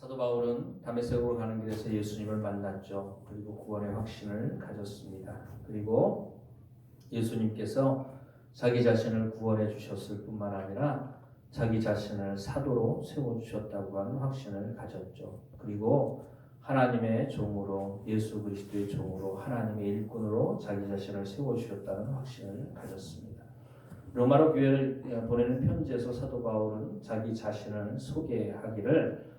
사도 바울은 다메섹으로 가는 길에서 예수님을 만났죠. 그리고 구원의 확신을 가졌습니다. 그리고 예수님께서 자기 자신을 구원해 주셨을 뿐만 아니라 자기 자신을 사도로 세워 주셨다고 하는 확신을 가졌죠. 그리고 하나님의 종으로 예수 그리스도의 종으로 하나님의 일꾼으로 자기 자신을 세워 주셨다는 확신을 가졌습니다. 로마로 교회를 보내는 편지에서 사도 바울은 자기 자신을 소개하기를 아,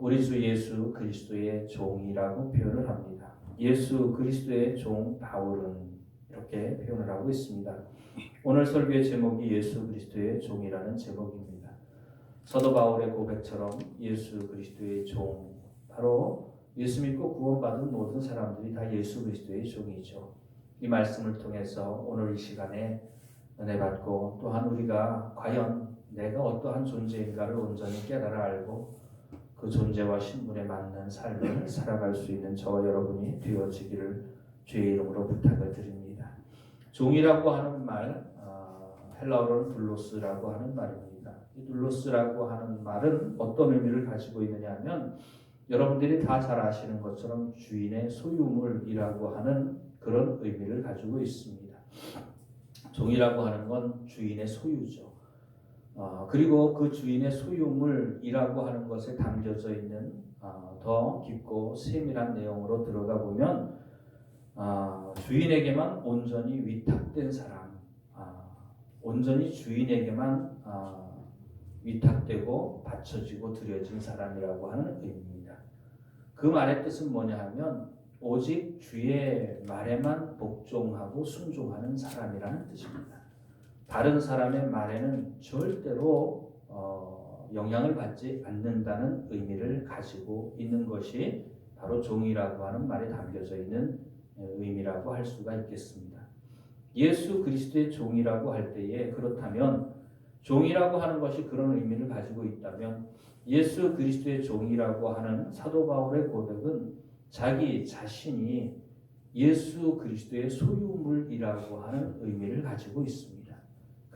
우리 주 예수 그리스도의 종이라고 표현을 합니다. 예수 그리스도의 종 바울은 이렇게 표현을 하고 있습니다. 오늘 설교의 제목이 예수 그리스도의 종이라는 제목입니다. 사도 바울의 고백처럼 예수 그리스도의 종 바로 예수 믿고 구원받은 모든 사람들이 다 예수 그리스도의 종이죠. 이 말씀을 통해서 오늘 이 시간에 은혜 받고 또한 우리가 과연 내가 어떠한 존재인가를 온전히 깨달아 알고 그 존재와 신분에 맞는 삶을 살아갈 수 있는 저와 여러분이 되어지기를 주의 이름으로 부탁을 드립니다. 종이라고 하는 말 어, 헬라어로는 둘로스라고 하는 말입니다. 이 둘로스라고 하는 말은 어떤 의미를 가지고 있느냐면 여러분들이 다 잘 아시는 것처럼 주인의 소유물이라고 하는 그런 의미를 가지고 있습니다. 종이라고 하는 건 주인의 소유죠. 어, 그리고 그 주인의 소유물이라고 하는 것에 담겨져 있는 어, 더 깊고 세밀한 내용으로 들어가 보면 어, 주인에게만 온전히 위탁된 사람, 아, 온전히 주인에게만 아, 위탁되고 바쳐지고 드려진 사람이라고 하는 의미입니다. 그 말의 뜻은 뭐냐 하면 오직 주의 말에만 복종하고 순종하는 사람이라는 뜻입니다. 다른 사람의 말에는 절대로 어, 영향을 받지 않는다는 의미를 가지고 있는 것이 바로 종이라고 하는 말에 담겨져 있는 의미라고 할 수가 있겠습니다. 예수 그리스도의 종이라고 할 때에 그렇다면 종이라고 하는 것이 그런 의미를 가지고 있다면 예수 그리스도의 종이라고 하는 사도 바울의 고백은 자기 자신이 예수 그리스도의 소유물이라고 하는 의미를 가지고 있습니다.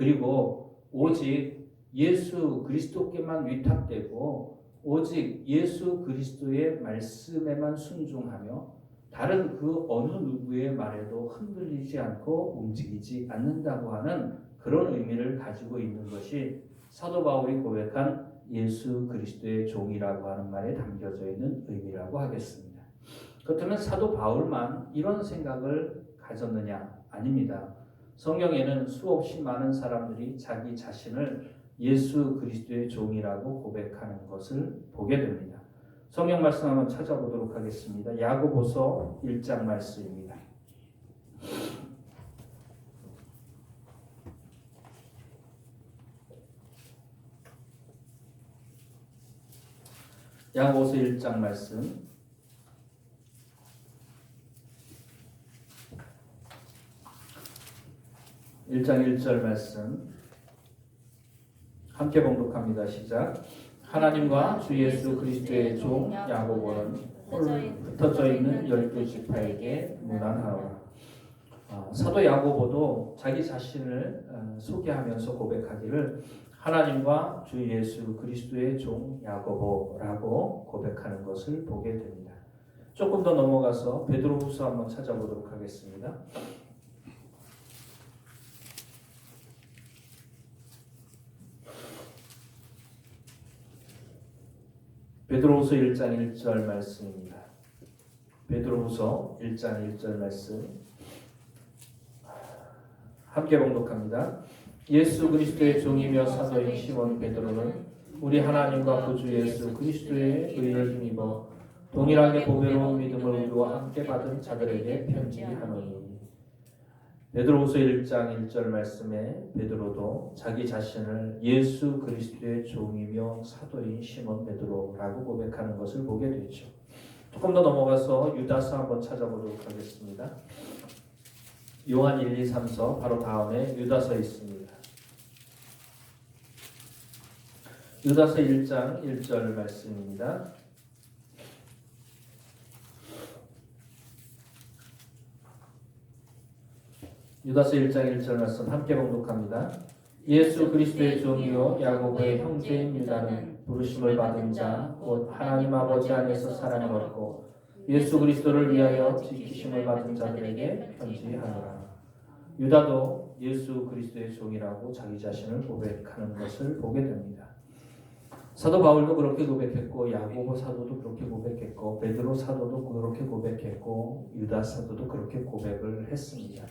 그리고 오직 예수 그리스도께만 위탁되고 오직 예수 그리스도의 말씀에만 순종하며 다른 그 어느 누구의 말에도 흔들리지 않고 움직이지 않는다고 하는 그런 의미를 가지고 있는 것이 사도 바울이 고백한 예수 그리스도의 종이라고 하는 말에 담겨져 있는 의미라고 하겠습니다. 그렇다면 사도 바울만 이런 생각을 가졌느냐? 아닙니다. 성경에는 수없이 많은 사람들이 자기 자신을 예수 그리스도의 종이라고 고백하는 것을 보게 됩니다. 성경 말씀 한번 찾아보도록 하겠습니다. 야고보서 1장 말씀입니다. 야고보서 1장 말씀 1장 1절 말씀 함께 봉독합니다. 시작. 하나님과 주 예수 그리스도의 종 야고보는 흩어져 있는 열두 지파에게 문안하노라. 아, 사도 야고보도 자기 자신을 어, 소개하면서 고백하기를 하나님과 주 예수 그리스도의 종 야고보라고 고백하는 것을 보게 됩니다. 조금 더 넘어가서 베드로후서 한번 찾아보도록 하겠습니다. 베드로후서 1장 1절 말씀입니다. 베드로후서 1장 1절 말씀 함께 봉독합니다. 예수 그리스도의 종이며 사도인 시몬 베드로는 우리 하나님과 구주 예수 그리스도의 의를 힘입어 동일하게 보배로운 믿음을 우리와 함께 받은 자들에게 편지하노니 베드로후서 1장 1절 말씀에 베드로도 자기 자신을 예수 그리스도의 종이며 사도인 시몬 베드로라고 고백하는 것을 보게 되죠. 조금 더 넘어가서 유다서 한번 찾아보도록 하겠습니다. 요한 1, 2, 3서 바로 다음에 유다서 있습니다. 유다서 1장 1절 말씀입니다. 유다서 1장 1절 말씀 함께 봉독합니다. 예수 그리스도의 종이요 야고보의 형제인 유다는 부르심을 받은 자, 곧 하나님 아버지 안에서 사랑을 얻고 예수 그리스도를 위하여 지키심을 받은 자들에게 편지하노라. 유다도 예수 그리스도의 종이라고 자기 자신을 고백하는 것을 보게 됩니다. 사도 바울도 그렇게 고백했고 야고보 사도도 그렇게 고백했고 베드로 사도도 그렇게 고백했고 유다 사도도 그렇게 고백을 했습니다.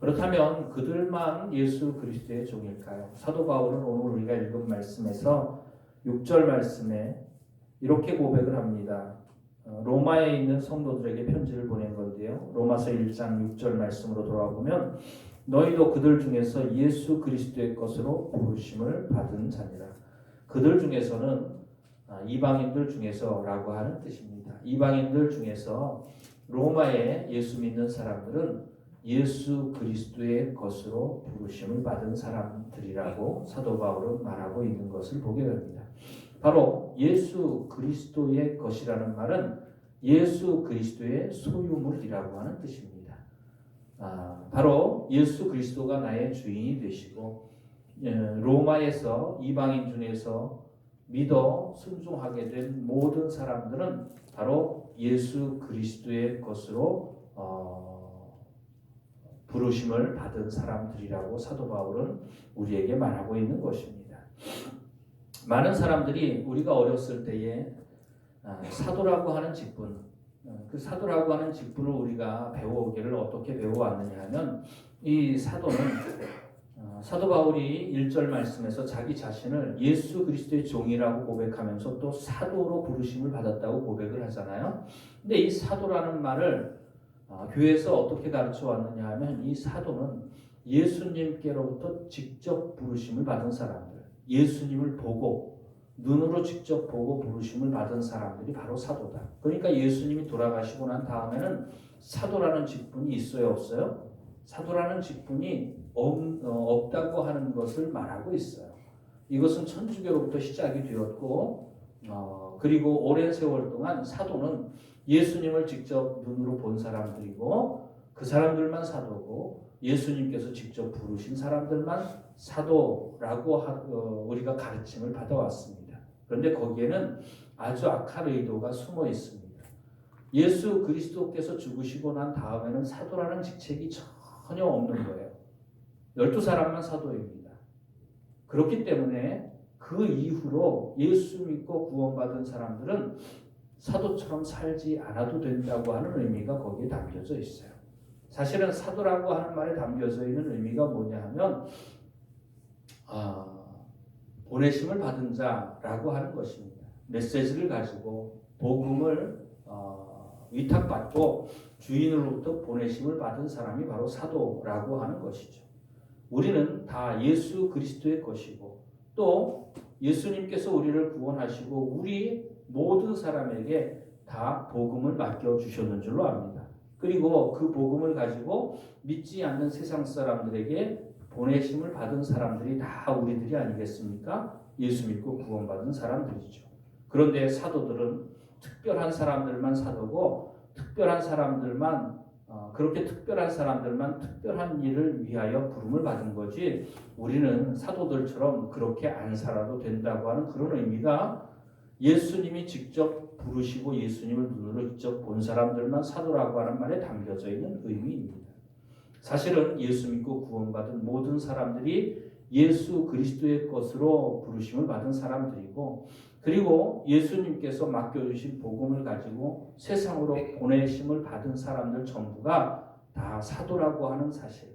그렇다면 그들만 예수 그리스도의 종일까요? 사도 바울은 오늘 우리가 읽은 말씀에서 6절 말씀에 이렇게 고백을 합니다. 어, 로마에 있는 성도들에게 편지를 보낸 건데요. 로마서 1장 6절 말씀으로 돌아보면 너희도 그들 중에서 예수 그리스도의 것으로 부르심을 받은 자니라. 그들 중에서는 아, 이방인들 중에서라고 하는 뜻입니다. 이방인들 중에서 로마에 예수 믿는 사람들은 예수 그리스도의 것으로 부르심을 받은 사람들이라고 사도 바울은 말하고 있는 것을 보게 됩니다. 바로 예수 그리스도의 것이라는 말은 예수 그리스도의 소유물이라고 하는 뜻입니다. 아, 바로 예수 그리스도가 나의 주인이 되시고 예, 로마에서 이방인 중에서 믿어 순종하게 된 모든 사람들은 바로 예수 그리스도의 것으로 어, 부르심을 받은 사람들이라고 사도 바울은 우리에게 말하고 있는 것입니다. 많은 사람들이 우리가 어렸을 때에 아, 사도라고 하는 직분, 어, 그 사도라고 하는 직분을 우리가 배워오기를 어떻게 배워왔느냐 하면 이 사도는 어, 사도 바울이 1절 말씀에서 자기 자신을 예수 그리스도의 종이라고 고백하면서 또 사도로 부르심을 받았다고 고백을 하잖아요. 근데 이 사도라는 말을 어, 교회에서 어떻게 가르쳐 왔느냐 하면 이 사도는 예수님께로부터 직접 부르심을 받은 사람들, 예수님을 보고 눈으로 직접 보고 부르심을 받은 사람들이 바로 사도다. 그러니까 예수님이 돌아가시고 난 다음에는 사도라는 직분이 있어요, 없어요? 사도라는 직분이 없, 어, 다고 하는 것을 말하고 있어요. 이것은 천주교로부터 시작이 되었고, 어, 그리고 오랜 세월 동안 사도는 예수님을 직접 눈으로 본 사람들이고, 그 사람들만 사도고, 예수님께서 직접 부르신 사람들만 사도라고 하, 어, 우리가 가르침을 받아왔습니다. 그런데 거기에는 아주 악한 의도가 숨어 있습니다. 예수 그리스도께서 죽으시고 난 다음에는 사도라는 직책이 전혀 없는 거예요. 열두 사람만 사도입니다. 그렇기 때문에 그 이후로 예수 믿고 구원받은 사람들은 사도처럼 살지 않아도 된다고 하는 의미가 거기에 담겨져 있어요. 사실은 사도라고 하는 말에 담겨져 있는 의미가 뭐냐 하면 아, 보내심을 받은 자라고 하는 것입니다. 메시지를 가지고 복음을 어, 위탁받고 주인으로부터 보내심을 받은 사람이 바로 사도라고 하는 것이죠. 우리는 다 예수 그리스도의 것이고 또 예수님께서 우리를 구원하시고 우리 모든 사람에게 다 복음을 맡겨 주셨는 줄로 압니다. 그리고 그 복음을 가지고 믿지 않는 세상 사람들에게 보내심을 받은 사람들이 다 우리들이 아니겠습니까? 예수 믿고 구원받은 사람들이죠. 그런데 사도들은 특별한 사람들만 사도고 특별한 사람들만 어, 그렇게 특별한 사람들만 특별한 일을 위하여 부름을 받은 거지 우리는 사도들처럼 그렇게 안 살아도 된다고 하는 그런 의미가 예수님이 직접 부르시고 예수님을 눈으로 직접 본 사람들만 사도라고 하는 말에 담겨져 있는 의미입니다. 사실은 예수 믿고 구원받은 모든 사람들이 예수 그리스도의 것으로 부르심을 받은 사람들이고 그리고 예수님께서 맡겨주신 복음을 가지고 세상으로 보내심을 받은 사람들 전부가 다 사도라고 하는 사실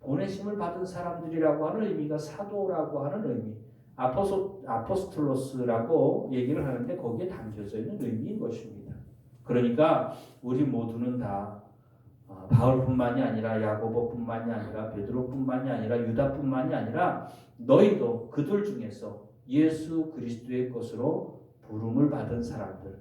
보내심을 받은 사람들이라고 하는 의미가 사도라고 하는 의미 아포소, 아포스톨로스라고 얘기를 하는데 거기에 담겨져 있는 의미인 것입니다. 그러니까 우리 모두는 다 어, 바울뿐만이 아니라 야고보뿐만이 아니라 베드로뿐만이 아니라 유다뿐만이 아니라 너희도 그들 중에서 예수 그리스도의 것으로 부름을 받은 사람들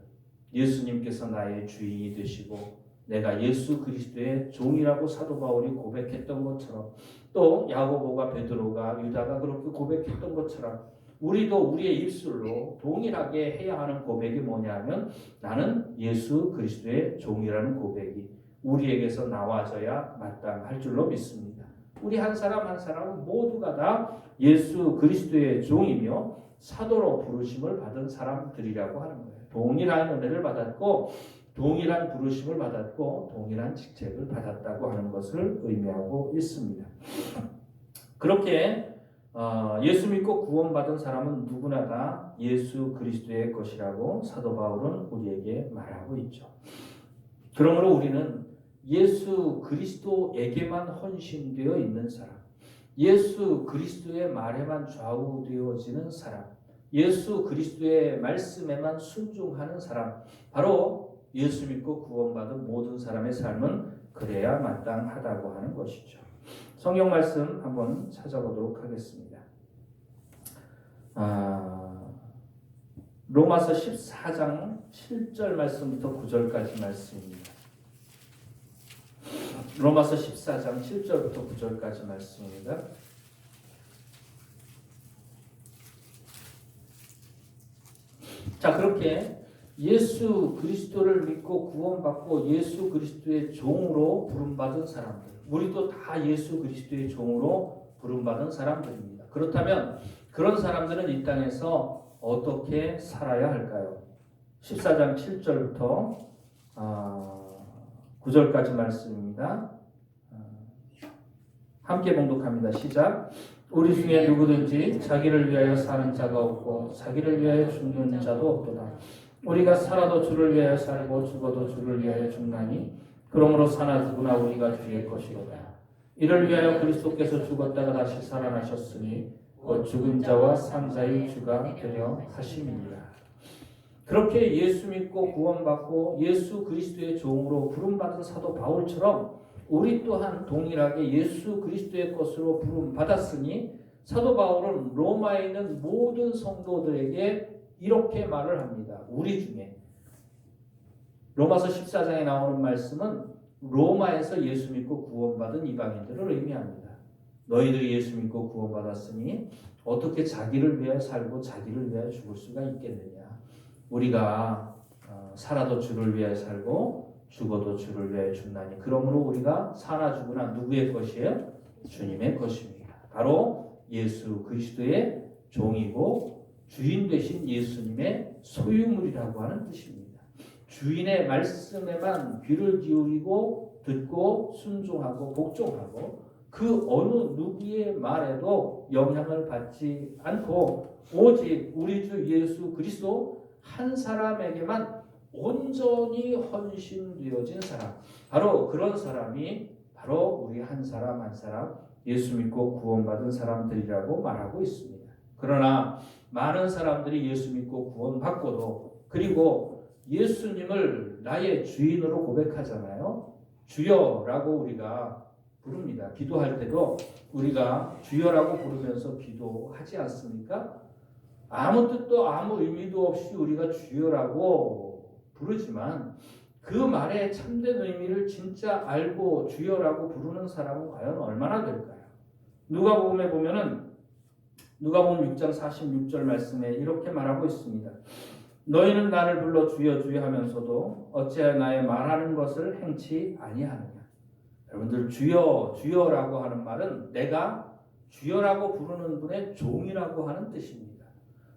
예수님께서 나의 주인이 되시고 내가 예수 그리스도의 종이라고 사도 바울이 고백했던 것처럼 또 야고보가 베드로가 유다가 그렇게 고백했던 것처럼 우리도 우리의 입술로 동일하게 해야 하는 고백이 뭐냐면 나는 예수 그리스도의 종이라는 고백이 우리에게서 나와져야 마땅할 줄로 믿습니다. 우리 한 사람 한 사람은 모두가 다 예수 그리스도의 종이며 사도로 부르심을 받은 사람들이라고 하는 거예요. 동일한 은혜를 받았고 동일한 부르심을 받았고 동일한 직책을 받았다고 하는 것을 의미하고 있습니다. 그렇게 어, 예수 믿고 구원받은 사람은 누구나 다 예수 그리스도의 것이라고 사도 바울은 우리에게 말하고 있죠. 그러므로 우리는 예수 그리스도에게만 헌신되어 있는 사람, 예수 그리스도의 말에만 좌우되어지는 사람, 예수 그리스도의 말씀에만 순종하는 사람, 바로 예수 믿고 구원받은 모든 사람의 삶은 그래야 마땅하다고 하는 것이죠. 성경 말씀 한번 찾아보도록 하겠습니다. 아, 로마서 14장 7절 말씀부터 9절까지 말씀입니다. 로마서 14장 7절부터 9절까지 말씀입니다. 자, 그렇게 예수 그리스도를 믿고 구원받고 예수 그리스도의 종으로 부름받은 사람들. 우리도 다 예수 그리스도의 종으로 부름받은 사람들입니다. 그렇다면 그런 사람들은 이 땅에서 어떻게 살아야 할까요? 14장 7절부터 9절까지 말씀입니다. 아, 함께 봉독합니다. 시작. 우리 중에 누구든지 자기를 위하여 사는 자가 없고 자기를 위하여 죽는 자도 없도다. 우리가 살아도 주를 위하여 살고 죽어도 주를 위하여 죽나니 그러므로 사나 죽으나 우리가 주의 것이로다. 이를 위하여 그리스도께서 죽었다가 다시 살아나셨으니 곧 죽은 자와 산 자의 주가 되려 하심이니라. 그렇게 예수 믿고 구원받고 예수 그리스도의 종으로 부름받은 사도 바울처럼 우리 또한 동일하게 예수 그리스도의 것으로 부름 받았으니 사도 바울은 로마에 있는 모든 성도들에게 이렇게 말을 합니다. 우리 중에 로마서 14장에 나오는 말씀은 로마에서 예수 믿고 구원받은 이방인들을 의미합니다. 너희들이 예수 믿고 구원받았으니 어떻게 자기를 위하여 살고 자기를 위하여 죽을 수가 있겠느냐? 우리가 어, 살아도 주를 위하여 살고 죽어도 주를 위하여 죽나니 그러므로 우리가 사나 죽으나 누구의 것이에요? 주님의 것입니다. 바로 예수 그리스도의 종이고 주인 되신 예수님의 소유물이라고 하는 뜻입니다. 주인의 말씀에만 귀를 기울이고 듣고 순종하고 복종하고 그 어느 누구의 말에도 영향을 받지 않고 오직 우리 주 예수 그리스도 한 사람에게만 온전히 헌신되어진 사람 바로 그런 사람이 바로 우리 한 사람 한 사람 예수 믿고 구원받은 사람들이라고 말하고 있습니다. 그러나 많은 사람들이 예수 믿고 구원받고도 그리고 예수님을 나의 주인으로 고백하잖아요. 주여라고 우리가 부릅니다. 기도할 때도 우리가 주여라고 부르면서 기도하지 않습니까? 아무 뜻도 아무 의미도 없이 우리가 주여라고 부르지만 그 말의 참된 의미를 진짜 알고 주여라고 부르는 사람은 과연 얼마나 될까요? 누가복음에 보면은 누가복음 6장 46절 말씀에 이렇게 말하고 있습니다. 너희는 나를 불러 주여 주여 하면서도 어찌하여 나의 말하는 것을 행치 아니하느냐? 여러분들 주여 주여라고 하는 말은 내가 주여라고 부르는 분의 종이라고 하는 뜻입니다.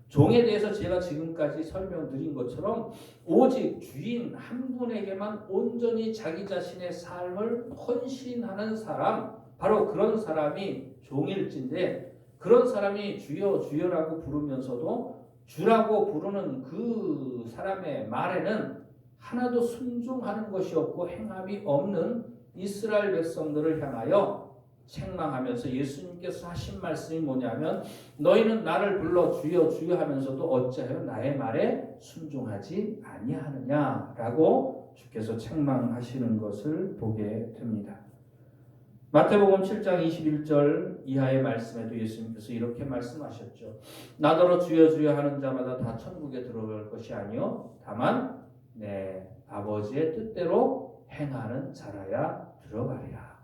종에 대해서 제가 지금까지 설명드린 것처럼 오직 주인 한 분에게만 온전히 자기 자신의 삶을 헌신하는 사람 바로 그런 사람이 종일진데 그런 사람이 주여 주여라고 부르면서도 주라고 부르는 그 사람의 말에는 하나도 순종하는 것이 없고 행함이 없는 이스라엘 백성들을 향하여 책망하면서 예수님께서 하신 말씀이 뭐냐면 너희는 나를 불러 주여 주여 하면서도 어찌하여 나의 말에 순종하지 아니하느냐라고 주께서 책망하시는 것을 보게 됩니다. 마태복음 7장 21절 이하의 말씀에도 예수님께서 이렇게 말씀하셨죠. 나더러 주여 주여 하는 자마다 다 천국에 들어갈 것이 아니요 다만 내 아버지의 뜻대로 행하는 자라야 들어가리라.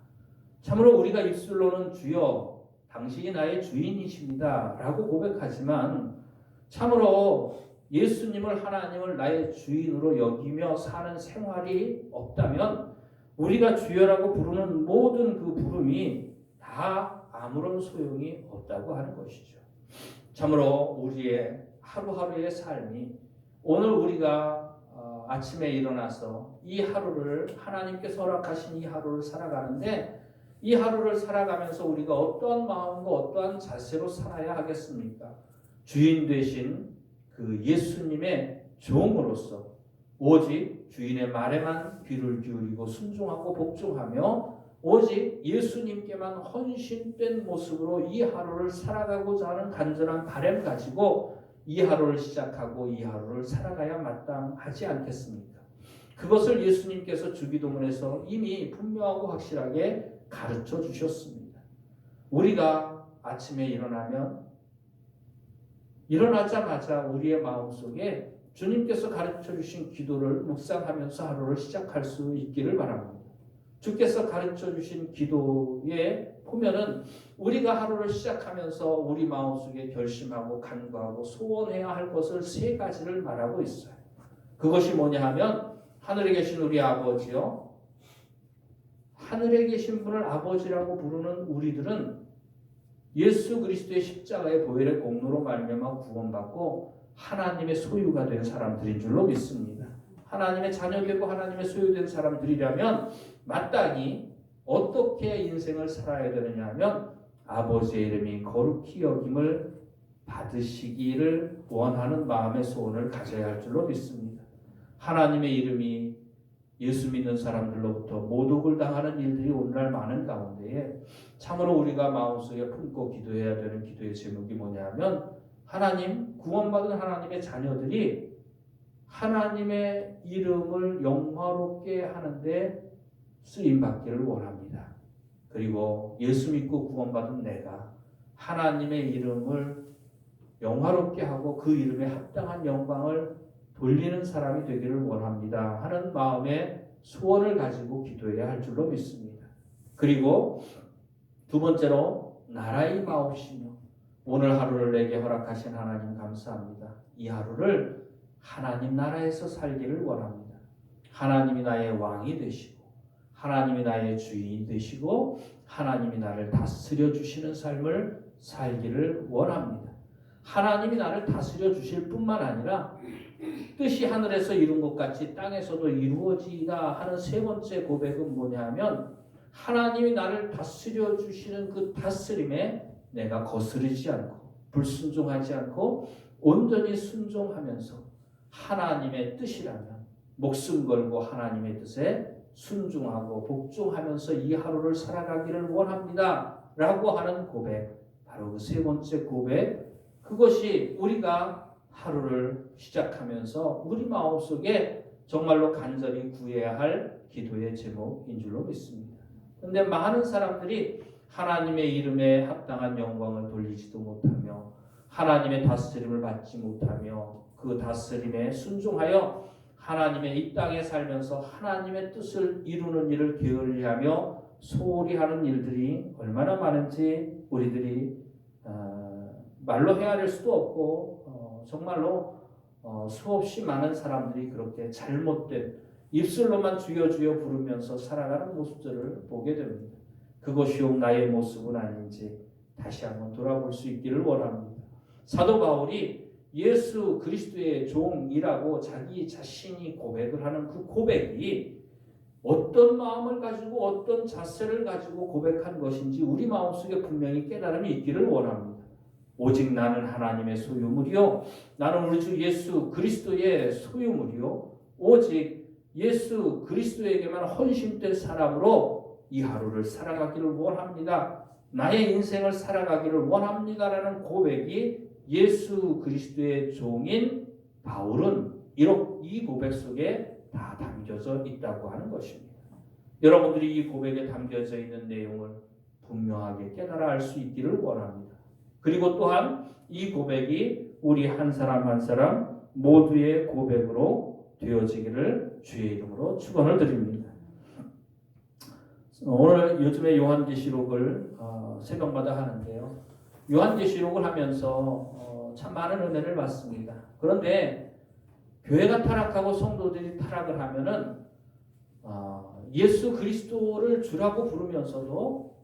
참으로 우리가 입술로는 주여 당신이 나의 주인이십니다. 라고 고백하지만 참으로 예수님을 하나님을 나의 주인으로 여기며 사는 생활이 없다면 우리가 주여라고 부르는 모든 그 부름이 다 아무런 소용이 없다고 하는 것이죠. 참으로 우리의 하루하루의 삶이 오늘 우리가 어, 아침에 일어나서 이 하루를 하나님께서 허락하신 이 하루를 살아가는데 이 하루를 살아가면서 우리가 어떠한 마음과 어떠한 자세로 살아야 하겠습니까? 주인 되신 그 예수님의 종으로서 오직 주인의 말에만 귀를 기울이고 순종하고 복종하며 오직 예수님께만 헌신된 모습으로 이 하루를 살아가고자 하는 간절한 바램 가지고 이 하루를 시작하고 이 하루를 살아가야 마땅하지 않겠습니까? 그것을 예수님께서 주기도문에서 이미 분명하고 확실하게 가르쳐 주셨습니다. 우리가 아침에 일어나면 일어나자마자 우리의 마음속에 주님께서 가르쳐 주신 기도를 묵상하면서 하루를 시작할 수 있기를 바랍니다. 주께서 가르쳐 주신 기도에 보면은 우리가 하루를 시작하면서 우리 마음속에 결심하고 간구하고 소원해야 할 것을 세 가지를 말하고 있어요. 그것이 뭐냐 하면 하늘에 계신 우리 아버지요. 하늘에 계신 분을 아버지라고 부르는 우리들은 예수 그리스도의 십자가의 보혈의 공로로 말미암아 구원받고 하나님의 소유가 된 사람들인 줄로 믿습니다. 하나님의 자녀되고 하나님의 소유된 사람들이라면 마땅히 어떻게 인생을 살아야 되느냐 하면 아버지의 이름이 거룩히 여김을 받으시기를 원하는 마음의 소원을 가져야 할 줄로 믿습니다. 하나님의 이름이 예수 믿는 사람들로부터 모독을 당하는 일들이 오늘날 많은 가운데에 참으로 우리가 마음속에 품고 기도해야 되는 기도의 제목이 뭐냐면 하나님 구원받은 하나님의 자녀들이 하나님의 이름을 영화롭게 하는데 쓰임 받기를 원합니다. 그리고 예수 믿고 구원받은 내가 하나님의 이름을 영화롭게 하고 그 이름에 합당한 영광을 돌리는 사람이 되기를 원합니다. 하는 마음의 소원을 가지고 기도해야 할 줄로 믿습니다. 그리고 두 번째로 나라의 마옵시며 오늘 하루를 내게 허락하신 하나님 감사합니다. 이 하루를 하나님 나라에서 살기를 원합니다. 하나님이 나의 왕이 되시고 하나님이 나의 주인이 되시고 하나님이 나를 다스려 주시는 삶을 살기를 원합니다. 하나님이 나를 다스려 주실 뿐만 아니라 뜻이 하늘에서 이룬 것 같이 땅에서도 이루어지다 하는 세 번째 고백은 뭐냐면 하나님이 나를 다스려 주시는 그 다스림에 내가 거스르지 않고 불순종하지 않고 온전히 순종하면서 하나님의 뜻이라면 목숨 걸고 하나님의 뜻에 순종하고 복종하면서 이 하루를 살아가기를 원합니다. 라고 하는 고백. 바로 그 세 번째 고백. 그것이 우리가 하루를 시작하면서 우리 마음속에 정말로 간절히 구해야 할 기도의 제목인 줄로 믿습니다. 그런데 많은 사람들이 하나님의 이름에 합당한 영광을 돌리지도 못하며 하나님의 다스림을 받지 못하며 그 다스림에 순종하여 하나님의 이 땅에 살면서 하나님의 뜻을 이루는 일을 게을리하며 소홀히 하는 일들이 얼마나 많은지 우리들이 어, 말로 헤아릴 수도 없고 어, 정말로 어, 수없이 많은 사람들이 그렇게 잘못된 입술로만 주여 주여 부르면서 살아가는 모습들을 보게 됩니다. 그것이 나의 모습은 아닌지 다시 한번 돌아볼 수 있기를 원합니다. 사도 바울이 예수 그리스도의 종이라고 자기 자신이 고백을 하는 그 고백이 어떤 마음을 가지고 어떤 자세를 가지고 고백한 것인지 우리 마음속에 분명히 깨달음이 있기를 원합니다. 오직 나는 하나님의 소유물이요 나는 우리 주 예수 그리스도의 소유물이요 오직 예수 그리스도에게만 헌신된 사람으로 이 하루를 살아가기를 원합니다. 나의 인생을 살아가기를 원합니다라는 고백이 예수 그리스도의 종인 바울은 이 고백 속에 다 담겨져 있다고 하는 것입니다. 여러분들이 이 고백에 담겨져 있는 내용을 분명하게 깨달아 알 수 있기를 원합니다. 그리고 또한 이 고백이 우리 한 사람 한 사람 모두의 고백으로 되어지기를 주의 이름으로 축원을 드립니다. 오늘 요즘에 요한계시록을 어, 새벽마다 하는데요. 요한계시록을 하면서 어, 참 많은 은혜를 받습니다. 그런데 교회가 타락하고 성도들이 타락을 하면은 어, 예수 그리스도를 주라고 부르면서도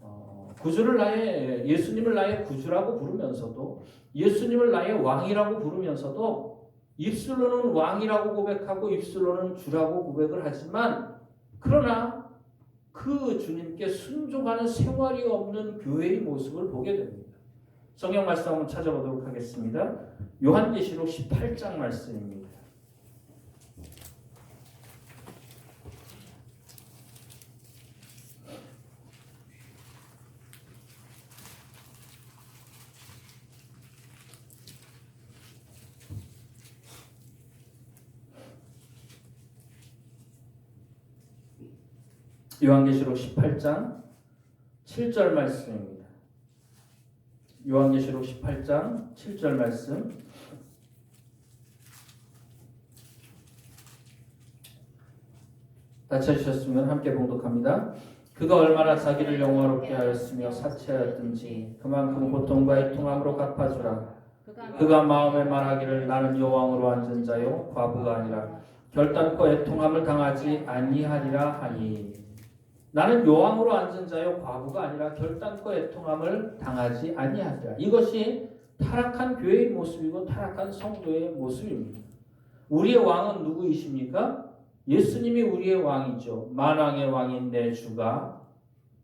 어, 구주를 나의 예수님을 나의 구주라고 부르면서도 예수님을 나의 왕이라고 부르면서도 입술로는 왕이라고 고백하고 입술로는 주라고 고백을 하지만 그러나 그 주님께 순종하는 생활이 없는 교회의 모습을 보게 됩니다. 성경 말씀 한번 찾아보도록 하겠습니다. 요한계시록 18장 말씀입니다. 요한계시록 18장 7절 말씀입니다. 요한계시록 18장 7절 말씀 다 찾으셨으면 함께 봉독합니다. 그가 얼마나 자기를 영화롭게 하였으며 사치하였든지 그만큼 고통과 애통함으로 갚아주라. 그가 마음에 말하기를 나는 여왕으로 앉은 자요 과부가 아니라 결단코 애통함을 당하지 아니하리라 하니 나는 여왕으로 앉은 자요 과부가 아니라 결단코 애통함을 당하지 아니하리라. 이것이 타락한 교회의 모습이고 타락한 성도의 모습입니다. 우리의 왕은 누구이십니까? 예수님이 우리의 왕이죠. 만왕의 왕인 내 주가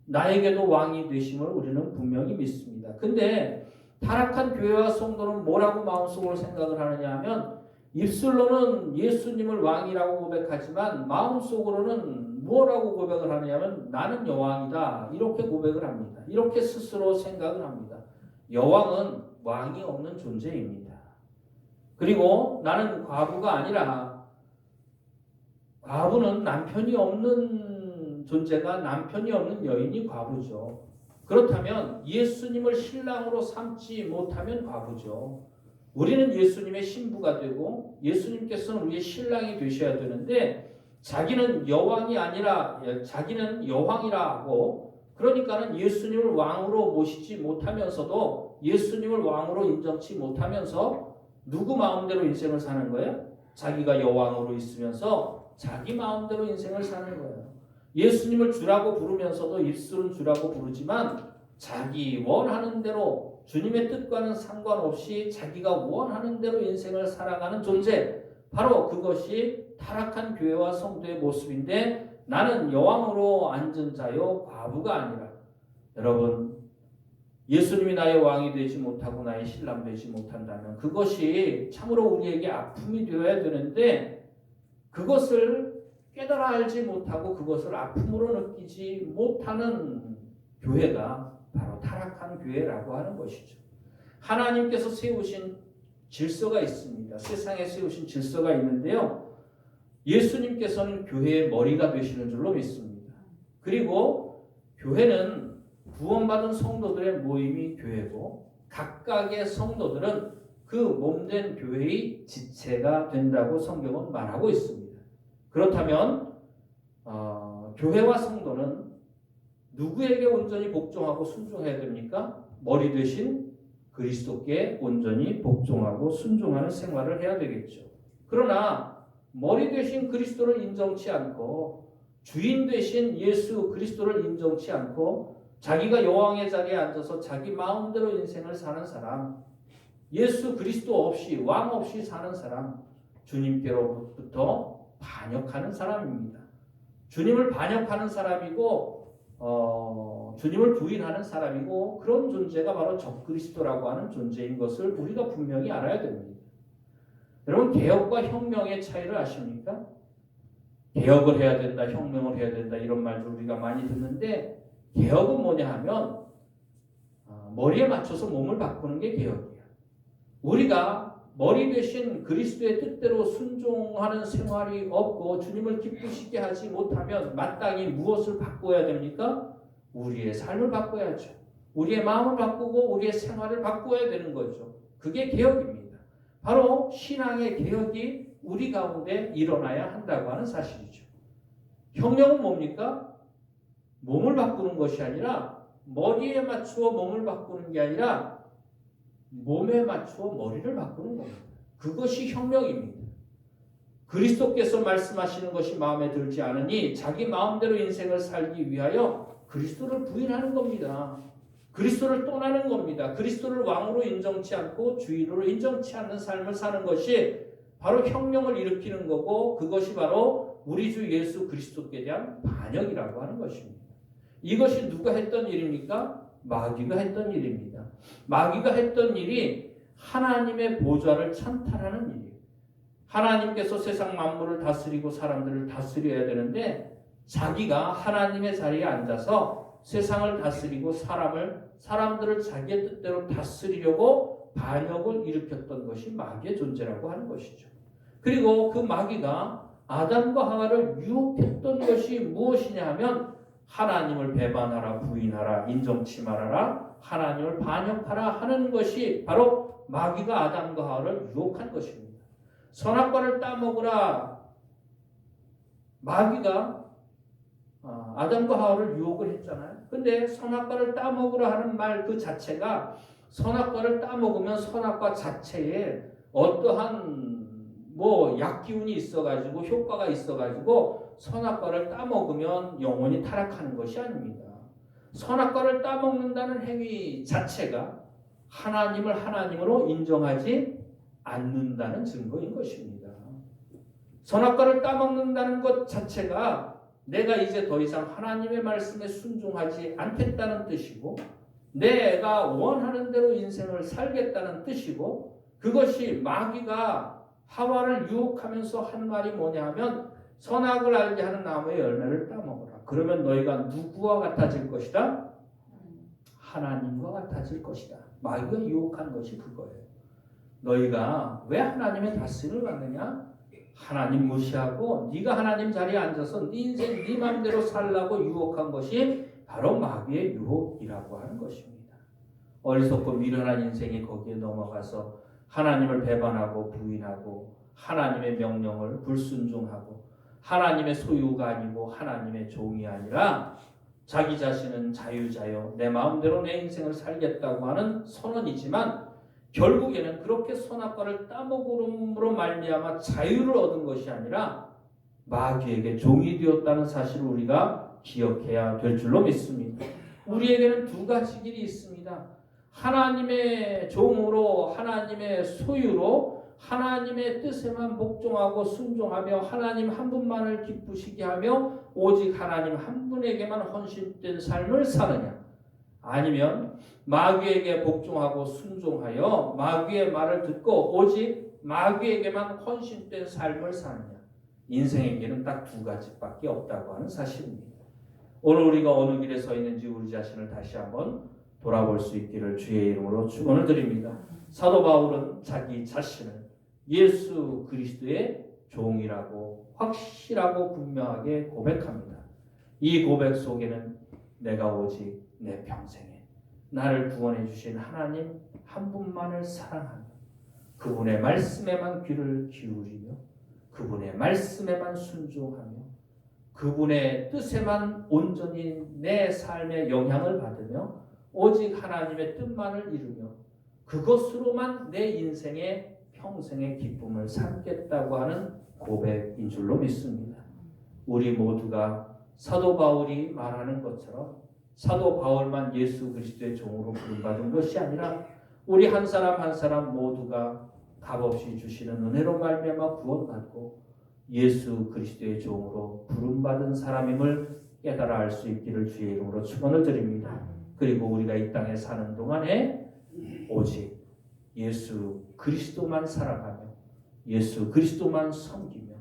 나에게도 왕이 되심을 우리는 분명히 믿습니다. 근데 타락한 교회와 성도는 뭐라고 마음속으로 생각을 하느냐 하면 입술로는 예수님을 왕이라고 고백하지만 마음속으로는 무엇라고 고백을 하느냐면 나는 여왕이다 이렇게 고백을 합니다. 이렇게 스스로 생각을 합니다. 여왕은 왕이 없는 존재입니다. 그리고 나는 과부가 아니라 과부는 남편이 없는 존재가 남편이 없는 여인이 과부죠. 그렇다면 예수님을 신랑으로 삼지 못하면 과부죠. 우리는 예수님의 신부가 되고 예수님께서는 우리의 신랑이 되셔야 되는데 자기는 여왕이 아니라 자기는 여왕이라고 그러니까는 예수님을 왕으로 모시지 못하면서도 예수님을 왕으로 인정치 못하면서 누구 마음대로 인생을 사는 거예요? 자기가 여왕으로 있으면서 자기 마음대로 인생을 사는 거예요. 예수님을 주라고 부르면서도 입술은 주라고 부르지만 자기 원하는 대로 주님의 뜻과는 상관없이 자기가 원하는 대로 인생을 살아가는 존재. 바로 그것이 타락한 교회와 성도의 모습인데 나는 여왕으로 앉은 자요 과부가 아니라 여러분 예수님이 나의 왕이 되지 못하고 나의 신랑 되지 못한다면 그것이 참으로 우리에게 아픔이 되어야 되는데 그것을 깨달아 알지 못하고 그것을 아픔으로 느끼지 못하는 교회가 바로 타락한 교회라고 하는 것이죠. 하나님께서 세우신 질서가 있습니다. 세상에 세우신 질서가 있는데요. 예수님께서는 교회의 머리가 되시는 줄로 믿습니다. 그리고 교회는 구원받은 성도들의 모임이 교회고 각각의 성도들은 그 몸된 교회의 지체가 된다고 성경은 말하고 있습니다. 그렇다면 어, 교회와 성도는 누구에게 온전히 복종하고 순종해야 됩니까? 머리 대신 그리스도께 온전히 복종하고 순종하는 생활을 해야 되겠죠. 그러나 머리 대신 그리스도를 인정치 않고 주인 대신 예수 그리스도를 인정치 않고 자기가 여왕의 자리에 앉아서 자기 마음대로 인생을 사는 사람, 예수 그리스도 없이 왕 없이 사는 사람, 주님께로부터 반역하는 사람입니다. 주님을 반역하는 사람이고 어, 주님을 부인하는 사람이고 그런 존재가 바로 적그리스도라고 하는 존재인 것을 우리가 분명히 알아야 됩니다. 여러분 개혁과 혁명의 차이를 아십니까? 개혁을 해야 된다, 혁명을 해야 된다 이런 말들 우리가 많이 듣는데 개혁은 뭐냐 하면 어, 머리에 맞춰서 몸을 바꾸는 게 개혁이야. 우리가 머리 대신 그리스도의 뜻대로 순종하는 생활이 없고 주님을 기쁘시게 하지 못하면 마땅히 무엇을 바꿔야 됩니까? 우리의 삶을 바꿔야죠. 우리의 마음을 바꾸고 우리의 생활을 바꿔야 되는 거죠. 그게 개혁입니다. 바로 신앙의 개혁이 우리 가운데 일어나야 한다고 하는 사실이죠. 혁명은 뭡니까? 몸을 바꾸는 것이 아니라 머리에 맞추어 몸을 바꾸는 게 아니라 몸에 맞추어 머리를 바꾸는 겁니다. 그것이 혁명입니다. 그리스도께서 말씀하시는 것이 마음에 들지 않으니 자기 마음대로 인생을 살기 위하여 그리스도를 부인하는 겁니다. 그리스도를 떠나는 겁니다. 그리스도를 왕으로 인정치 않고 주인으로 인정치 않는 삶을 사는 것이 바로 혁명을 일으키는 거고 그것이 바로 우리 주 예수 그리스도께 대한 반역이라고 하는 것입니다. 이것이 누가 했던 일입니까? 마귀가 했던 일입니다. 마귀가 했던 일이 하나님의 보좌를 찬탈하는 일이에요. 하나님께서 세상 만물을 다스리고 사람들을 다스려야 되는데 자기가 하나님의 자리에 앉아서 세상을 다스리고 사람을 사람들을 자기의 뜻대로 다스리려고 반역을 일으켰던 것이 마귀의 존재라고 하는 것이죠. 그리고 그 마귀가 아담과 하와를 유혹했던 것이 무엇이냐 하면 하나님을 배반하라 부인하라 인정치 말아라 하나님을 반역하라 하는 것이 바로 마귀가 아담과 하와를 유혹한 것입니다. 선악과를 따먹으라 마귀가 아, 아담과 하와를 유혹을 했잖아요. 근데 선악과를 따먹으라 하는 말 그 자체가 선악과를 따먹으면 선악과 자체에 어떠한 뭐 약기운이 있어가지고 효과가 있어가지고 선악과를 따먹으면 영원히 타락하는 것이 아닙니다. 선악과를 따먹는다는 행위 자체가 하나님을 하나님으로 인정하지 않는다는 증거인 것입니다. 선악과를 따먹는다는 것 자체가 내가 이제 더 이상 하나님의 말씀에 순종하지 않겠다는 뜻이고 내가 원하는 대로 인생을 살겠다는 뜻이고 그것이 마귀가 하와를 유혹하면서 한 말이 뭐냐 하면 선악을 알게 하는 나무의 열매를 따먹어라. 그러면 너희가 누구와 같아질 것이다? 하나님과 같아질 것이다. 마귀가 유혹한 것이 그거예요. 너희가 왜 하나님의 다스림을 받느냐? 하나님 무시하고 네가 하나님 자리에 앉아서 네 인생 네 마음대로 살라고 유혹한 것이 바로 마귀의 유혹이라고 하는 것입니다. 어리석고 미련한 인생이 거기에 넘어가서 하나님을 배반하고 부인하고 하나님의 명령을 불순종하고 하나님의 소유가 아니고 하나님의 종이 아니라 자기 자신은 자유자요 내 마음대로 내 인생을 살겠다고 하는 선언이지만 결국에는 그렇게 선악과를 따먹음으로 말미암아 자유를 얻은 것이 아니라 마귀에게 종이 되었다는 사실을 우리가 기억해야 될 줄로 믿습니다. 우리에게는 두 가지 길이 있습니다. 하나님의 종으로 하나님의 소유로 하나님의 뜻에만 복종하고 순종하며 하나님 한 분만을 기쁘시게 하며 오직 하나님 한 분에게만 헌신된 삶을 사느냐 아니면 마귀에게 복종하고 순종하여 마귀의 말을 듣고 오직 마귀에게만 헌신된 삶을 사느냐 인생의 길은 딱 두 가지밖에 없다고 하는 사실입니다. 오늘 우리가 어느 길에 서 있는지 우리 자신을 다시 한번 돌아볼 수 있기를 주의 이름으로 축원을 드립니다. 사도 바울은 자기 자신을 예수 그리스도의 종이라고 확실하고 분명하게 고백합니다. 이 고백 속에는 내가 오직 내 평생에 나를 구원해 주신 하나님 한 분만을 사랑하며 그분의 말씀에만 귀를 기울이며 그분의 말씀에만 순종하며 그분의 뜻에만 온전히 내 삶에 영향을 받으며 오직 하나님의 뜻만을 이루며 그것으로만 내 인생의 평생의 기쁨을 삼겠다고 하는 고백인 줄로 믿습니다. 우리 모두가 사도 바울이 말하는 것처럼 사도 바울만 예수 그리스도의 종으로 부름받은 것이 아니라 우리 한 사람 한 사람 모두가 값없이 주시는 은혜로 말미암아 구원받고 예수 그리스도의 종으로 부름받은 사람임을 깨달아 알 수 있기를 주의 이름으로 축원을 드립니다. 그리고 우리가 이 땅에 사는 동안에 오직 예수 그리스도만 사랑하며 예수 그리스도만 섬기며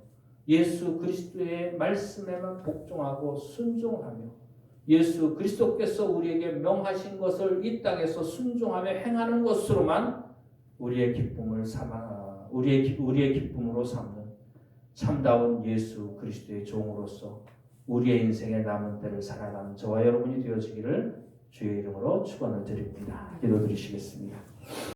예수 그리스도의 말씀에만 복종하고 순종하며 예수 그리스도께서 우리에게 명하신 것을 이 땅에서 순종하며 행하는 것으로만 우리의 기쁨을 삼아 우리의 기- 우리의 기쁨으로 삼는 참다운 예수 그리스도의 종으로서 우리의 인생의 남은 때를 살아가는 저와 여러분이 되어지기를 주의 이름으로 축원을 드립니다. 기도드리시겠습니다.